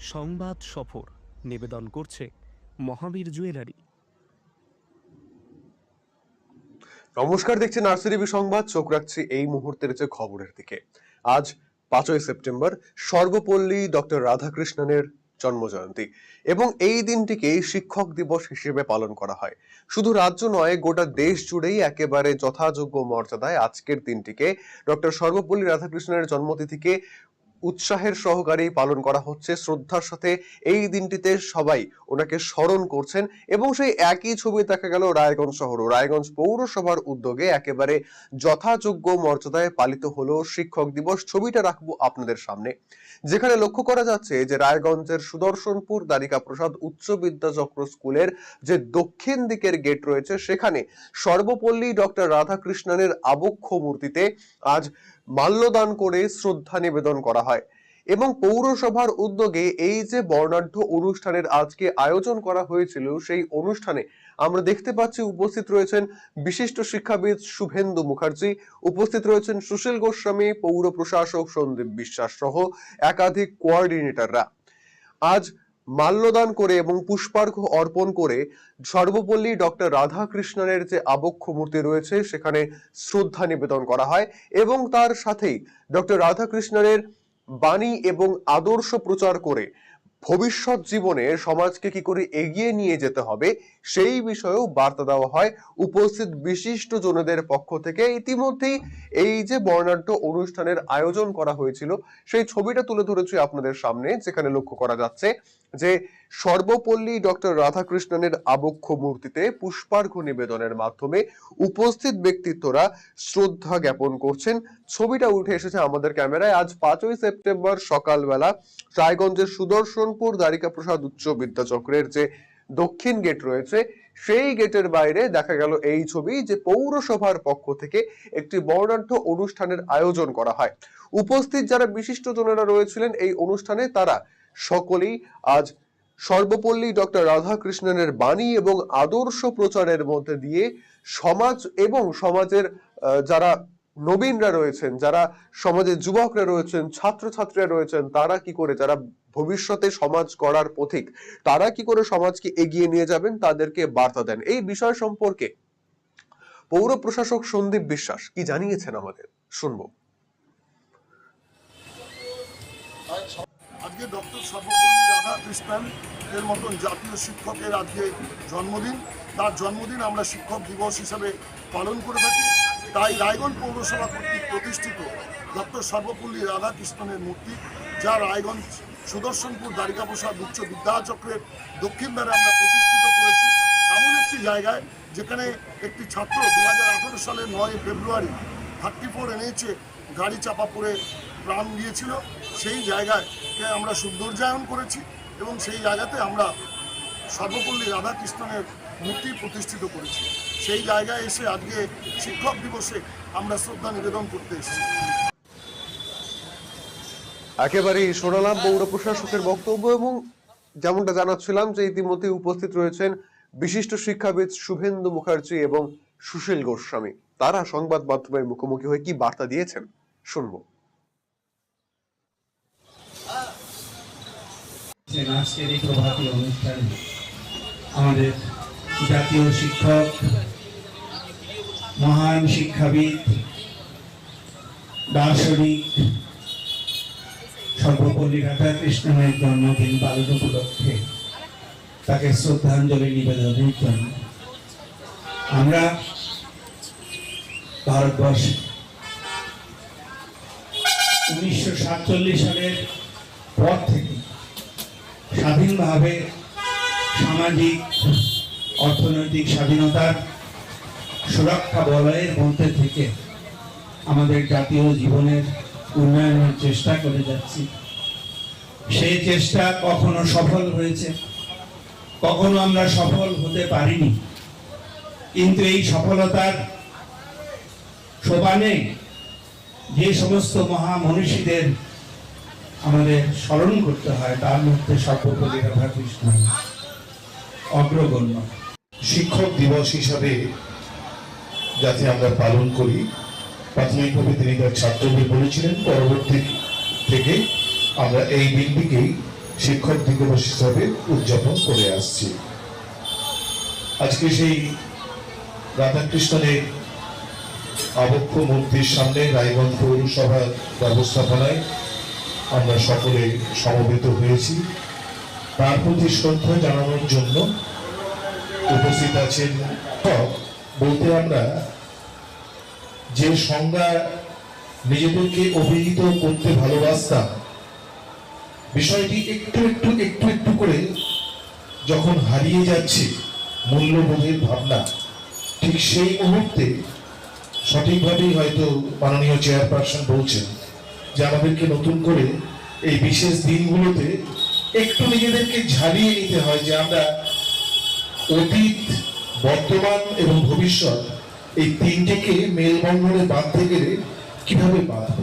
সংবাদ সফর নিবেদন করছে মহাবীর জুয়েলারি। নমস্কার দেখছি নার্সারিবি সংবাদ। চোখ রাখছি এই মুহূর্তের যে খবরের দিকে। আজ পাঁচই সেপ্টেম্বর, সর্বপল্লী ডক্টর রাধাকৃষ্ণনের জন্মজয়ন্তী এবং এই দিনটিকে শিক্ষক দিবস হিসেবে পালন করা হয়। শুধু রাজ্য নয়, গোটা দেশ জুড়েই একেবারে যথাযোগ্য মর্যাদায় আজকের দিনটিকে ডক্টর সর্বপল্লী রাধাকৃষ্ণনের জন্মতিথিকে উৎসাহের সহকারেই পালন করা হচ্ছে। শ্রদ্ধার সাথে এই দিনটিতে সবাই ওনাকে স্মরণ করছেন এবং সেই একই ছবি দেখা গেল রায়গঞ্জ শহর রায়গঞ্জ পৌরসভার উদ্যোগে একেবারে যথাযোগ্য মর্যাদায় পালিত হলো শিক্ষক দিবস। ছবিটা রাখব আপনাদের সামনে। যেখানে লক্ষ্য করা যাচ্ছে যে রায়গঞ্জের সুদর্শনপুর দ্বারিকা প্রসাদ উচ্চ বিদ্যাচক্র স্কুলের যে দক্ষিণ দিকের গেট রয়েছে, সেখানে সর্বপল্লী ডক্টর রাধাকৃষ্ণনের আবক্ষ মূর্তিতে আজ মাল্যদান করে শ্রদ্ধা নিবেদন করা হয়। এবং পৌরসভার উদ্যোগে এই যে বর্ণাঢ্য অনুষ্ঠানের আজকে আয়োজন করা হয়েছিল, সেই অনুষ্ঠানে আমরা দেখতে পাচ্ছি উপস্থিত রয়েছেন বিশিষ্ট শিক্ষাবিদ শুভেন্দু মুখার্জি, উপস্থিত রয়েছেন সুশীল গোস্বামী, পৌর প্রশাসক সন্দীপ বিশ্বাস সহ একাধিক কোয়ার্ডিনেটররা আজ মাল্যদান করে এবং পুষ্পার্ঘ অর্পণ করে সর্বপল্লী ডক্টর রাধাকৃষ্ণনের যে আবক্ষ মূর্তি রয়েছে, সেখানে শ্রদ্ধা নিবেদন করা হয় এবং তার সাথেই ডক্টর রাধাকৃষ্ণনের বাণী এবং আদর্শ প্রচার করে ভবিষ্যৎ জীবনে সমাজকে কি করে এগিয়ে নিয়ে যেতে হবে, সেই বিষয়েও বার্তা দেওয়া হয়। উপস্থিত বিশিষ্ট জনদের পক্ষ থেকে ইতিমধ্যেই এই যে বর্ণাঢ্য অনুষ্ঠানের আয়োজন করা হয়েছিল, সেই ছবিটা তুলে ধরেছি আপনাদের সামনে, যেখানে লক্ষ্য করা যাচ্ছে যে সর্বপল্লী ডক্টর রাধাকৃষ্ণনের আবক্ষ মূর্তিতে পুষ্পার্ঘ্য নিবেদনের মাধ্যমে উপস্থিত ব্যক্তিত্বরা শ্রদ্ধা জ্ঞাপন করছেন। ছবিটা উঠে এসেছে আমাদের ক্যামেরায়। আজ পাঁচই সেপ্টেম্বর সকালবেলা রায়গঞ্জের সুদর্শনপুর দ্বারিকা প্রসাদ উচ্চ বিদ্যাচক্রের যে দক্ষিণ গেট রয়েছে, সেই গেটের বাইরে দেখা গেল এই ছবি যে পৌরসভার পক্ষ থেকে একটি বর্ণাঢ্য অনুষ্ঠানের আয়োজন করা হয়। উপস্থিত যারা বিশিষ্ট জনেরা রয়েছিলেন এই অনুষ্ঠানে তারা সকলেই আজ সর্বপল্লী ডক্টর রাধাকৃষ্ণনের বাণী এবং আদর্শ প্রচারের মধ্যে দিয়ে সমাজ এবং সমাজের যারা নবীনরা রয়েছেন, যারা সমাজের যুবকরা রয়েছেন, ছাত্রছাত্রীরা রয়েছেন, তারা কি করে, যারা ভবিষ্যতে সমাজ করার পথিক, তারা কি করে সমাজকে এগিয়ে নিয়ে যাবেন? তাদেরকে বার্তা দেন। এই বিষয় সম্পর্কে পৌর প্রশাসক সন্দীপ বিশ্বাস কি জানিয়েছেন আমাদের? শুনব। আজকে ডক্টর সর্বপল্লী রাধাকৃষ্ণন এর মতন জাতীয় শিক্ষকের আজকে জন্মদিন। তার জন্মদিন আমরা শিক্ষক দিবস হিসাবে পালন করে থাকি। তাই রায়গঞ্জ পৌরসভা কর্তৃক প্রতিষ্ঠিত ডক্টর সর্বপল্লী রাধাকৃষ্ণনের মূর্তি, যা রায়গঞ্জ সুদর্শনপুর দ্বারিকা প্রসাদ উচ্চ বিদ্যাচক্রের দক্ষিণ দ্বারে আমরা প্রতিষ্ঠিত করেছি। এমন একটি জায়গায় যেখানে একটি ছাত্র দু সালের নয় ফেব্রুয়ারি থার্টি ফোর এনেছে গাড়ি চাপা পড়ে প্রাণ দিয়েছিল সেই জায়গায় আমরা সৌন্দর্যায়ন করেছি এবং সেই জায়গাতে আমরা সর্বপল্লী রাধাকৃষ্ণনের মূর্তি প্রতিষ্ঠিত করেছি। সেই জায়গায় এসে আজকে শিক্ষক দিবসে আমরা শ্রদ্ধা নিবেদন করতে এসেছি। একেবারেই শোনালাম পৌর প্রশাসকের বক্তব্য এবং যেমনটা জানাচ্ছিলাম যে ইতিমধ্যে উপস্থিত রয়েছেন বিশিষ্ট শিক্ষাবিদ শুভেন্দু মুখার্জি এবং সুশীল গোস্বামী। তারা সংবাদ মাধ্যমের মুখোমুখি হয়ে কি বার্তা দিয়েছেন, শুনব। আছেন আজকের এই প্রভাতী অনুষ্ঠানে আমাদের জাতীয় শিক্ষক, মহান শিক্ষাবিদ, দার্শনিক, সর্বপল্লী রাধাকৃষ্ণনের জন্মদিন পালন উপলক্ষে তাকে শ্রদ্ধাঞ্জলি নিবেদনের জন্য আমরা ভারতবর্ষে উনিশশো সালের পর থেকে স্বাধীনভাবে সামাজিক, অর্থনৈতিক স্বাধীনতার সুরক্ষা বলয়ের মধ্যে থেকে আমাদের জাতীয় জীবনের উন্নয়নের চেষ্টা করে যাচ্ছি। সেই চেষ্টা কখনো সফল হয়েছে, কখনো আমরা সফল হতে পারিনি। কিন্তু এই সফলতার সোপানে যে সমস্ত মহামনীষীদের আমাদের স্মরণ করতে হয়, তার মধ্যে সর্বপল্লী রাধাকৃষ্ণ অগ্রগণ্য। শিক্ষক দিবস হিসাবে যাতে আমরা পালন করি, প্রাথমিকভাবে তিনি তার ছাত্রদের বলেছিলেন, পরবর্তী থেকে আমরা এই দিনটিকেই শিক্ষক দিবস হিসাবে উদযাপন করে আসছি। আজকে সেই রাধাকৃষ্ণনের আবক্ষ মূর্তির সামনে রায়গঞ্জ পৌরসভার ব্যবস্থাপনায় আমরা সকলে সমবেত হয়েছি। তার প্রতি শ্রদ্ধা জানানোর জন্য উপস্থিত আছেন বলতে আমরা যে সংজ্ঞা নিজেদেরকে অভিহিত করতে ভালোবাসতাম, বিষয়টি একটু একটু একটু একটু করে যখন হারিয়ে যাচ্ছে মূল্যবোধের ভাবনা, ঠিক সেই মুহূর্তে সঠিকভাবেই হয়তো মাননীয় চেয়ারপারসন বলছেন। যে আমাদেরকে নতুন করে এই বিশেষ দিনগুলোতে একটু নিজেদেরকে ঝালিয়ে নিতে হয় যে আমরা অতীত, বর্তমান এবং ভবিষ্যৎ এই তিনটেকে মেলবন্ধনে বাঁধতে গেলে কীভাবে বাঁধবো?